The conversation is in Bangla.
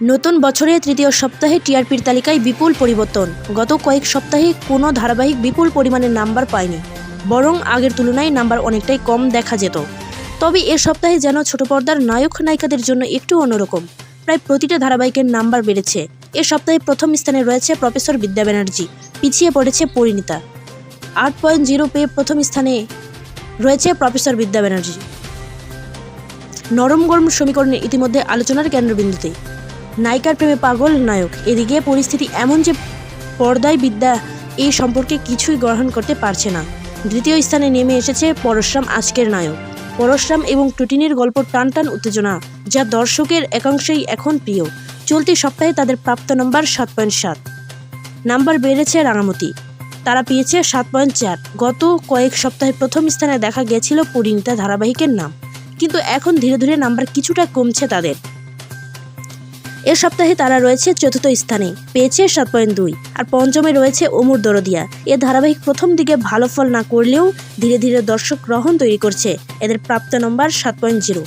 নতুন বছরের তৃতীয় সপ্তাহে টিআরপির তালিকায় বিপুল পরিবর্তন। গত কয়েক সপ্তাহে কোনো ধারাবাহিক বিপুল পরিমাণের নাম্বার পায়নি, বরং আগের তুলনায় নাম্বার অনেকটাই কম দেখা যেত। তবে এ সপ্তাহে যেন ছোট পর্দার নায়ক নায়িকাদের জন্য একটু অন্যরকম। প্রায় প্রতিটা ধারাবাহিকের নাম্বার বেড়েছে। এ সপ্তাহে প্রথম স্থানে রয়েছে প্রফেসর বিদ্যা ব্যানার্জি, পিছিয়ে পড়েছে পরিণীতা। আট পয়েন্ট জিরো পেয়ে প্রথম স্থানে রয়েছে প্রফেসর বিদ্যা ব্যানার্জি। নরম গরম সমীকরণে ইতিমধ্যে আলোচনার কেন্দ্রবিন্দুতে। নায়িকার প্রেমে পাগল নায়ক। এদিকে পরিস্থিতি এমন যে পর্দায় বিদ্যা এই সম্পর্কে কিছুই গ্রহণ করতে পারছে না। দ্বিতীয় স্থানে নেমে এসেছে পরশুরাম আজকের নায়ক। পরশুরাম এবং টুটিনের গল্প টান টান উত্তেজনা, যা দর্শকের একাংশেই এখন প্রিয়। চলতি সপ্তাহে তাদের প্রাপ্ত নম্বর সাত পয়েন্ট সাত। নাম্বার বেড়েছে রাঙামতি। তারা পেয়েছে সাত পয়েন্ট চার। গত কয়েক সপ্তাহে প্রথম স্থানে দেখা গেছিল পরিণীতা ধারাবাহিকের নাম। কিন্তু এখন ধীরে ধীরে নাম্বার কিছুটা কমছে তাদের। এ সপ্তাহে তারা রয়েছে চতুর্থ স্থানে, পেয়েছে সাত পয়েন্ট দুই। আর পঞ্চমে রয়েছে অমুর দরদিয়া। এ ধারাবাহিক প্রথম দিকে ভালো ফল না করলেও ধীরে ধীরে দর্শক গ্রহণ তৈরি করছে। এদের প্রাপ্ত নম্বর সাত পয়েন্ট জিরো।